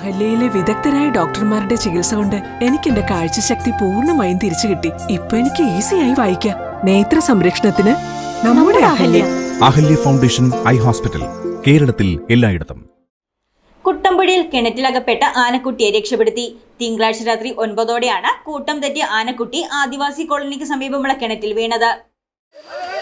അഹല്യയിലെ വിദഗ്ധരായ ഡോക്ടർമാരുടെ ചികിത്സ കൊണ്ട് എനിക്ക് എന്റെ കാഴ്ചശക്തി പൂർണമായും തിരിച്ചു കിട്ടി. ഇപ്പൊ എനിക്ക് ഈസിയായി വായിക്കാം. നേത്ര സംരക്ഷണത്തിന് നമ്മുടെ Ahalya. Ahalya. Foundation eye hospital കേരളത്തിൽ എല്ലായിടത്തും. കുട്ടമ്പുഴയിൽ കിണറ്റിലകപ്പെട്ട ആനക്കുട്ടിയെ രക്ഷപ്പെടുത്തി. തിങ്കളാഴ്ച രാത്രി ഒൻപതോടെയാണ് കൂട്ടം തെറ്റിയ ആനക്കുട്ടി ആദിവാസി കോളനിക്ക് സമീപമുള്ള കിണറ്റിൽ വീണത്.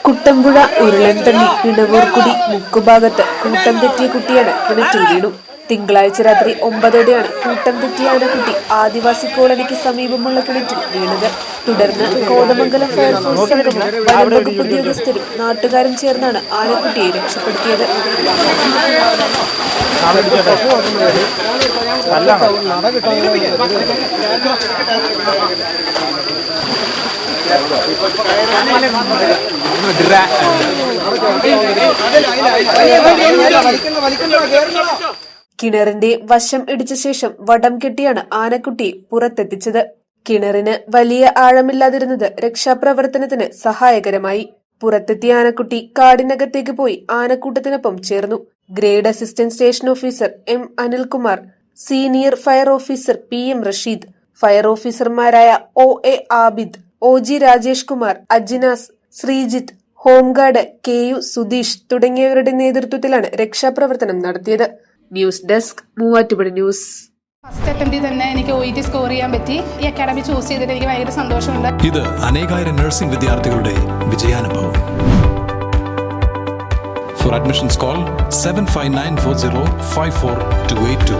കുട്ടമ്പുഴ ഉരുളൻതണ്ണി ഇടവൂർക്കുടി മുക്കുഭാഗത്ത് കൂട്ടം തെറ്റിയ കുട്ടിയാണ് കിണറ്റിൽ വീണു. തിങ്കളാഴ്ച രാത്രി ഒമ്പതോടെയാണ് കൂട്ടം തെറ്റിയ ആനക്കുട്ടി ആദിവാസി കോളനിക്ക് സമീപമുള്ള കിണറ്റിൽ വീണത് തുടർന്ന് കോതമംഗലം ഫയർഫോഴ്സ് സംഘവും വനംവകുപ്പ് ഉദ്യോഗസ്ഥരും നാട്ടുകാരും ചേർന്നാണ് ആനക്കുട്ടിയെ രക്ഷപ്പെടുത്തിയത് കിണറിന്റെ വശം ഇടിച്ച ശേഷം വടം കെട്ടിയാണ് ആനക്കുട്ടി പുറത്തെത്തിച്ചത്. കിണറിന് വലിയ ആഴമില്ലാതിരുന്നത് രക്ഷാപ്രവർത്തനത്തിന് സഹായകരമായി. പുറത്തെത്തിയ ആനക്കുട്ടി കാടിനകത്തേക്ക് പോയി ആനക്കൂട്ടത്തിനൊപ്പം ചേർന്നു. Grade assistant station officer M Anilkumar senior fire officer P M Rasheed fire ഓഫീസർമാരായ O A Abid O G Rajesh Kumar Ajinas Sreejith home guard K U Sudheesh തുടങ്ങിയവരുടെ നേതൃത്വത്തിലാണ് രക്ഷാപ്രവർത്തനം നടത്തിയത്. News desk Muvattupuzha news. First അറ്റംപ്റ്റിൽ തന്നെ എനിക്ക് O T score ചെയ്യാൻ പറ്റി. ഈ അക്കാഡമി ചൂസ് ചെയ്തിട്ട് എനിക്ക് ഭയങ്കര സന്തോഷമുണ്ട്. ഇത് അനേകായിരം നഴ്സിംഗ് വിദ്യാർത്ഥികളുടെ വിജയാനുഭവം. For admissions call seven five nine four zero five four two eight two